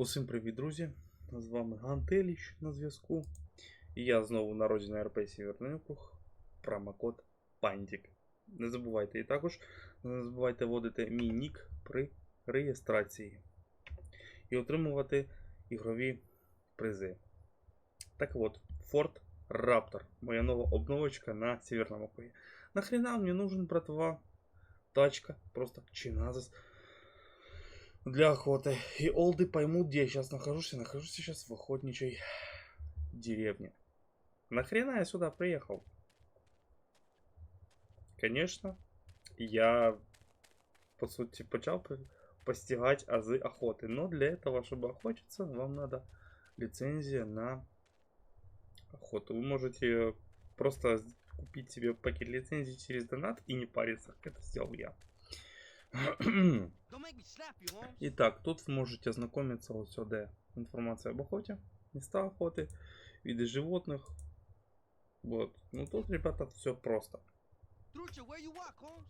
Усім привіт, друзі! З вами Гантеліч на зв'язку. І я знову на роді на РП Сіверний Округ. Промокод Пандік. Не забувайте і також не забувайте вводити мій нік при реєстрації і отримувати ігрові призи. Так от, Ford Raptor. Моя нова обновочка на Северном округе. Нахрена мне нужен, братва, тачка, просто чиназис для охоты. И олды поймут, где я сейчас нахожусь. Я нахожусь сейчас в охотничьей деревне. Нахрена я сюда приехал? Конечно, я, по сути, почал постигать азы охоты. Но для этого, чтобы охотиться, вам надо лицензия на охоту. Вы можете просто купить себе пакет лицензий через донат и не париться, как это сделал я. Don't make me slap you, Holmes. Итак, тут вы можете ознакомиться вот сюда. Информация об охоте, места охоты, виды животных. Вот. Ну тут, ребята, все просто. Trucha, where you walk, Holmes?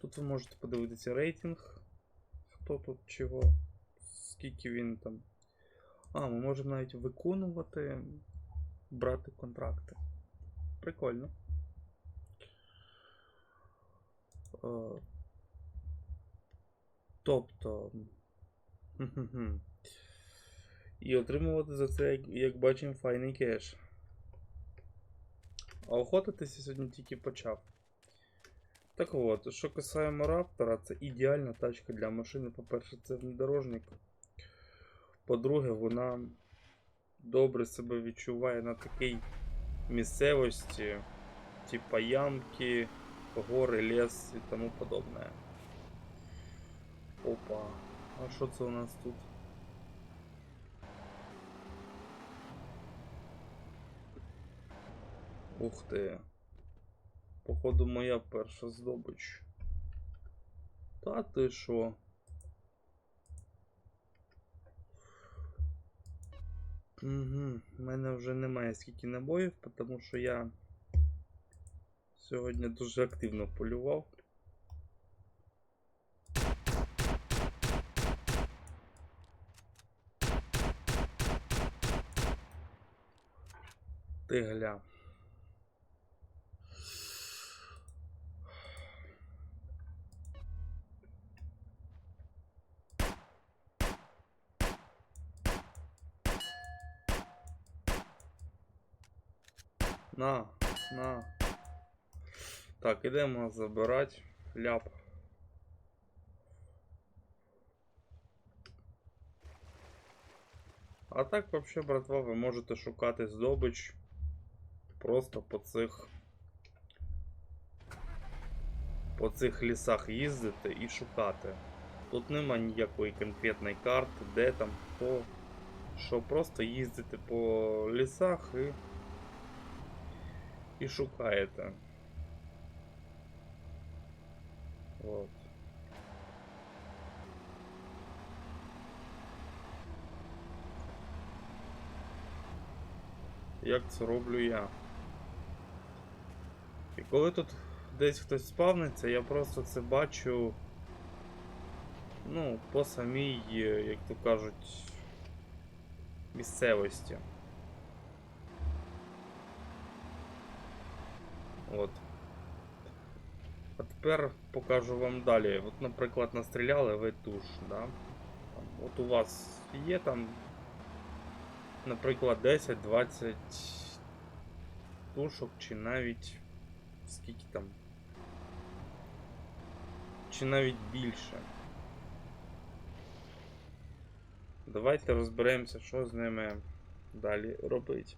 Тут ви можете подивитися рейтинг. Хто тут чого, скільки він там. А, ми можемо навіть виконувати, брати контракти. Прикольно. Тобто. І отримувати за це, як, як бачимо, файний кеш. А охотитися сьогодні тільки почав. Так от, що касаємо Раптора, це ідеальна тачка для машини. По-перше, це внедорожник. По-друге, вона добре себе відчуває на такій місцевості, типа ямки, гори, ліс і тому подобне. Опа. А що це у нас тут? Ух ти. Походу, моя перша здобич. Та ти що? Угу. У мене вже немає скільки набоїв, тому що я сьогодні дуже активно полював. Ти гля. На, на. Так, ідемо забирати ляп. А так, вообще, братва, ви можете шукати здобич просто по цих. По цих лісах їздити і шукати. Тут нема ніякої конкретної карти, де там, хто. Що просто їздите по лісах і і шукаєте. От. Як це роблю я? І коли тут десь хтось спавниться, я просто це бачу. Ну, по самій, е, як то кажуть, місцевості. От. А тепер покажу вам далі. От, наприклад, настріляли ви туш, да? Там, От у вас є там, наприклад, 10-20 тушок, чи навіть скільки там. Чи навіть більше. Давайте розберемося, що з ними далі робити.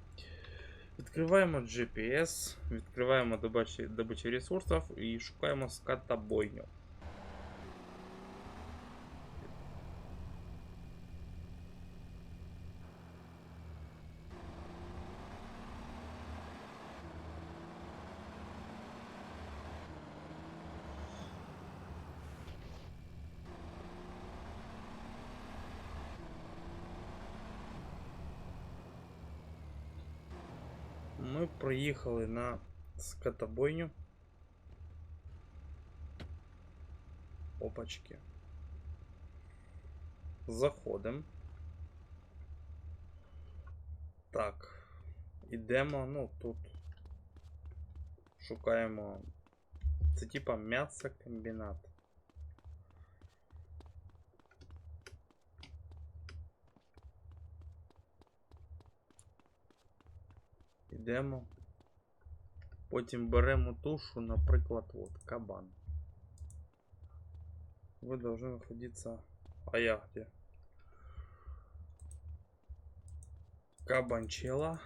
Відкриваємо GPS, відкриваємо добичі, добичі ресурсів і шукаємо скотобойню. Ми приїхали на скотобойню. Опачки. Заходимо. Так. Ідемо, ну, тут шукаємо. Це типа м'ясокомбінат. Ідемо. Потім беремо тушу, наприклад, от, кабан. Вы должны находиться... А я где? Кабанчела.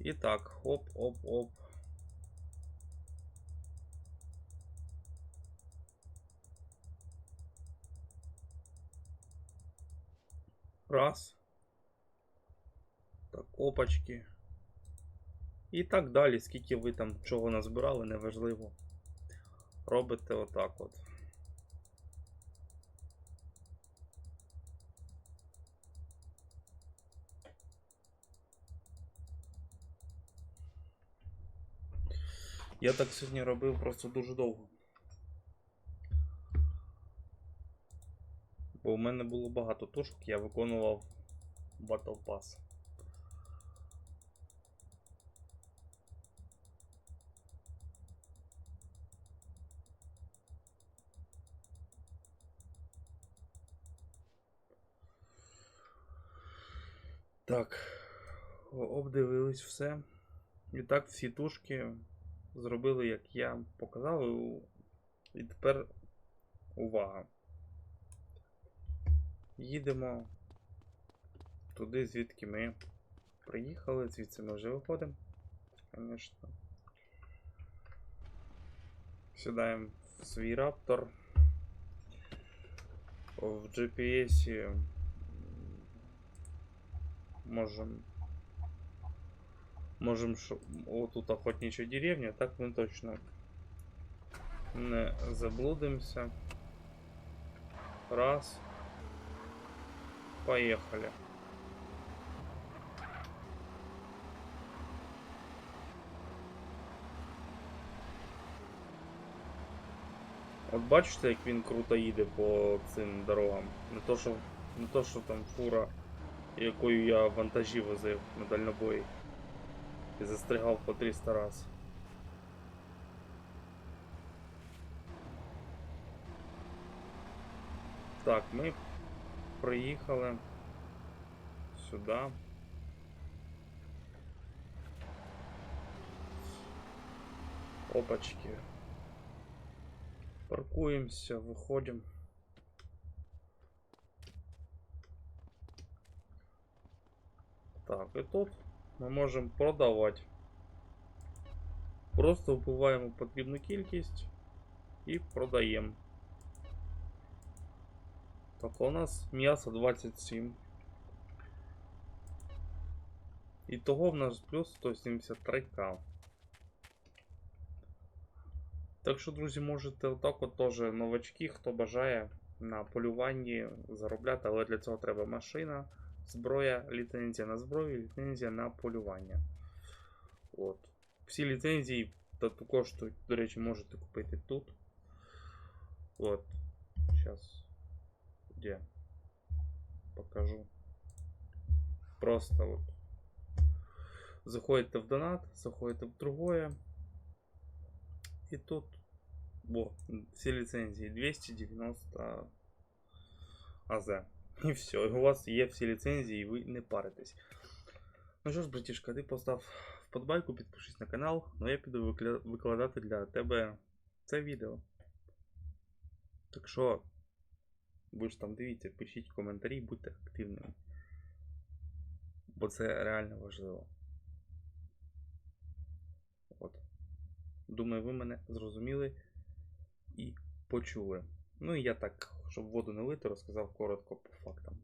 Итак, оп-оп-оп. Раз. Опачки. І так далі, скільки ви там чого назбирали, неважливо. Робите отак от. Я так сьогодні робив просто дуже довго. Бо у мене було багато тушок, я виконував Battle Pass. Так, обдивились все. І так всі тушки зробили, як я показав. і- тепер увага. Їдемо туди, звідки ми приїхали, звідси ми вже виходимо. Звісно. Сідаємо в свій раптор. В GPS можем можем вот тут охотничья деревня, так мы точно не заблудимся. Раз. Поехали. От бачите, як він круто їде по цим дорогам. Не то, що, не то, що там фура, якою я вантажі возив на дальнобої. І застрягав по 300 раз. Так, ми приїхали сюди. Опачки. Паркуемся, выходим. Так, і тут ми можемо продавати. Просто вбиваємо потрібну кількість і продаємо. Так, у нас м'ясо 27. Ітого в нас плюс 173к. Так що, друзі, можете отак от теж новачки, хто бажає на полюванні заробляти, але для цього треба машина, зброя, ліцензія на зброю, ліцензія на полювання. От. Всі ліцензії та ту коштують, до речі, можете купити тут. От. Сейчас. Где? Покажу. Просто вот. Заходите в донат, заходите в другое. И тут во, все лицензии 290 АЗ. І все, у вас є всі ліцензії, і ви не паритесь. Ну що ж, братішка, ти постав вподобайку, підпишись на канал, ну я піду викладати для тебе це відео. Так що, ви ж там дивіться, пишіть коментарі, будьте активними. Бо це реально важливо. От. Думаю, ви мене зрозуміли і почули. Ну і я так, щоб воду не лити, розказав коротко по фактам.